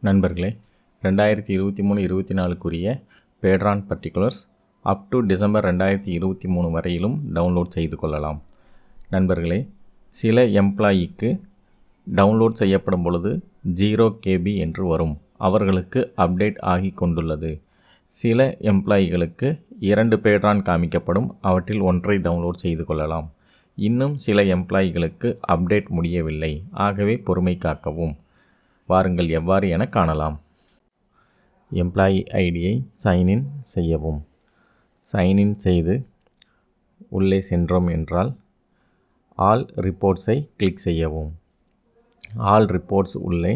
நண்பர்களே ரெண்டாயிரத்தி இருபத்தி மூணு இருபத்தி நாலுக்குரிய patron particulars up to December ரெண்டாயிரத்தி இருபத்தி மூணு வரையிலும் டவுன்லோட் செய்து கொள்ளலாம். நண்பர்களே சில எம்ப்ளாயிக்கு டவுன்லோட் செய்யப்படும் பொழுது ஜீரோ கேபி என்று வரும். அவர்களுக்கு அப்டேட் ஆகி கொண்டுள்ளது. சில எம்ப்ளாயிகளுக்கு இரண்டு பேட்ரான் காமிக்கப்படும். அவற்றில் ஒன்றை டவுன்லோட் செய்து கொள்ளலாம். இன்னும் சில எம்ப்ளாயிகளுக்கு அப்டேட் முடியவில்லை. ஆகவே பொறுமை காக்கவும். வாருங்கள் எவ்வாறு என காணலாம். எம்ப்ளாயி ஐடியை சைன்இன் செய்யவும். சைன்இன் செய்து உள்ளே சென்றோம் என்றால் ஆல் ரிப்போர்ட்ஸை கிளிக் செய்யவும். ஆல் ரிப்போர்ட்ஸ் உள்ளே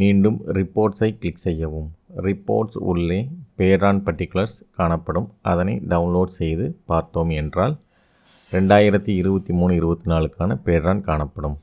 மீண்டும் ரிப்போர்ட்ஸை கிளிக் செய்யவும். ரிப்போர்ட்ஸ் உள்ளே பேரான் பர்டிகுலர்ஸ் காணப்படும். அதனை டவுன்லோட் செய்து பார்த்தோம் என்றால் ரெண்டாயிரத்தி இருபத்தி மூணு இருபத்தி நாலுக்கான பேரான் காணப்படும்.